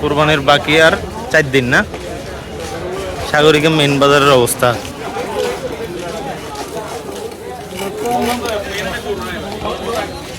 কোরবানির বাকি আর চার দিন না? সাগরিকা মেন বাজারের অবস্থা।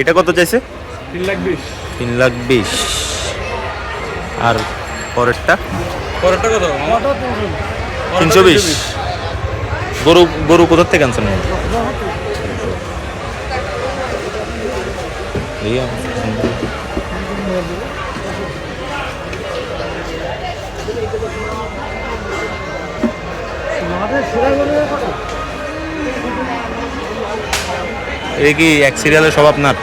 এটা কত চাইছে? তিন লাখ বিশ। তিন লাখ বিশ। আর পরেরটা? পরেরটা কত? তিনশো বিশ। গরু গরু কোথার থেকে আনছেন এই এই কি এক সিরিয়ালে সব আপনার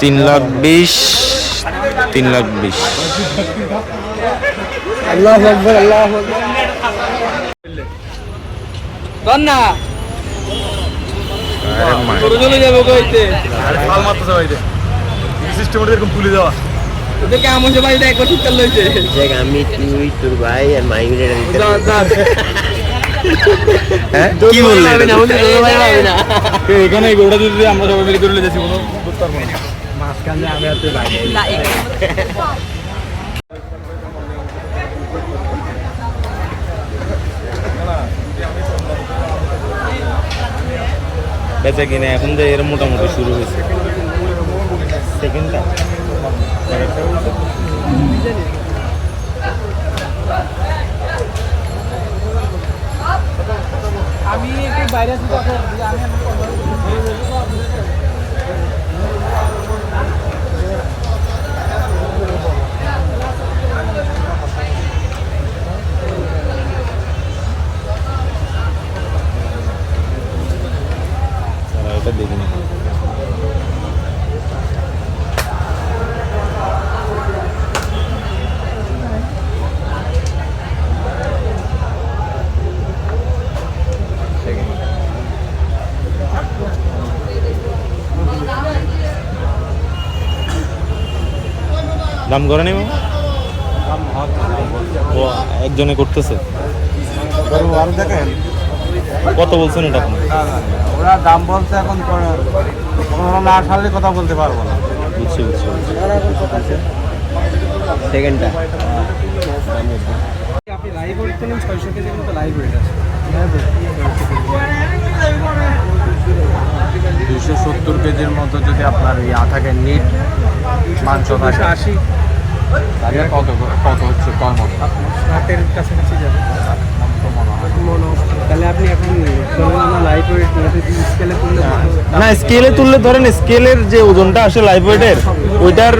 তিন লাখ বিশ তিন লাখ বিশ। আল্লাহ আকবর আল্লাহ আকবর। না আরে মা তোর চলে যাব কইতে। আরে ফাল মারতেছে ভাই সিস্টেম এরকম তুলে দেওয়া। ওদেরকে আমার সবাই এটা একবার ঠিক করে লইছে। দেখ আমি তুই তোর ভাই আর মাই মিলে যা যা। হ্যাঁ? কি বললেন পারবি না বলতে ভাই পারবি না। এখানে এই গরুটা আমরা সবাই মিলে করে যাচ্ছি কোনো করতে পারব না। বেচা কিনে এখন যে এর মোটামুটি শুরু হয়েছে। সেকেন্ডটা আমি একটু বাইরে আছি তো আমি দাঁড়াও, এটা দেখি না দাম করে নেই ও একজনে করতেছে। আরও দেখেন কত বলছেন এটা আপনি? ওরা দাম বলছে এখন ওরা না আসলে কথা বলতে পারব না বুঝছি বুঝছি। সেকেন্ডটা। আপনি লাইভ ওয়েট করলেন ছয়শো কেজির মতো লাইভ ওয়েট আছে দুইশো সত্তর কেজির মতো যদি আপনার ইয়া থাকে নিট মাংস থাকে আশি। তাহলে কত কত হচ্ছে কয় মতো ষাটের কাছাকাছি যাবে। তাহলে আপনি এখন চলুন আমরা লাইভ স্কেলে করলে না স্কেলে তুললে ধরেন স্কেলের যে ওজনটা আসে লাইভ ওয়েটের ওইটার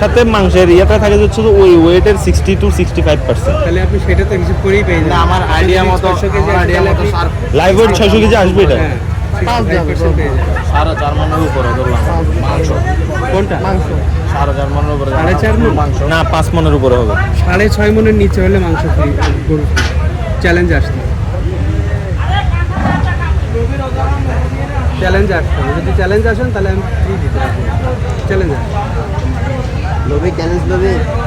সাথে মাংসের ইয়েটা থাকে হচ্ছে ওই ওয়েটের sixty two sixty five percent তাহলে আপনি সেটা তো হিসেব করেই পেয়ে যাবেন। আমার আইডিয়া মতো লাইভ ওয়েট ছয়শো কেজি আসবে এটা? হ্যাঁ সাড়ে চার মনের উপরে ধরলাম মাংস। কোনটা? মাংস। সাড়ে চার মনের উপরে সাড়ে চার? মাংস। না পাঁচ মনের উপরে হবে। সাড়ে ছয় মনের নিচে হলে মাংস ফ্রি গরু চ্যালেঞ্জ আসতে চ্যালেঞ্জ আসতে যদি চ্যালেঞ্জ আসেন তাহলে আমি ফ্রি দিতে পারব চ্যালেঞ্জ লবি চ্যালেঞ্জ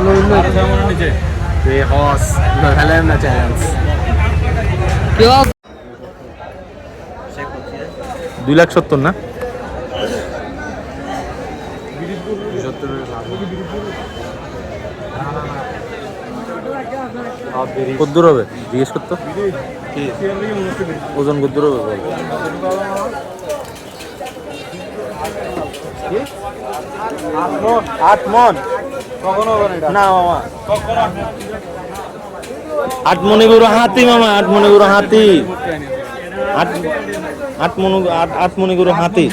মনের নিচে? হস খেলেন না চ্যালেঞ্জ দুই লাখ সত্তর না? কদ্দূর হবে? জিজ্ঞেস করতো ওজন কদ্দূর হবে। আট মন। না মামা। কখনো আট মনে গরু হাতি মামা। আট মনে গরু হাতি। আট আট মনে আট আট মনে গরু হাতি।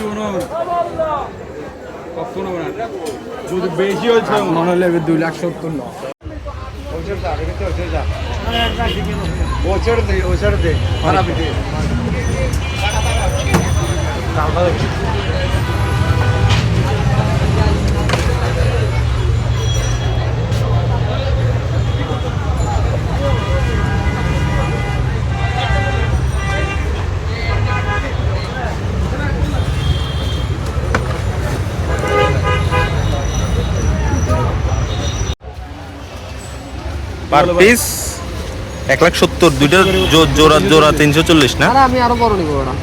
যদি বেশি হয়েছে মনে হলে দুই লাখ সত্তর ন। ওষুধ দে ওষুধ দে খারাপ দে। পার পিস এক লাখ সত্তর দুইটা জোড়া জোড়া তিনশো চল্লিশ না? আরে আমি আরও বড় নিবো ওরা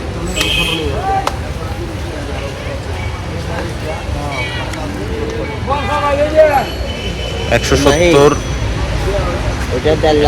একশো সত্তর ওটা দেড়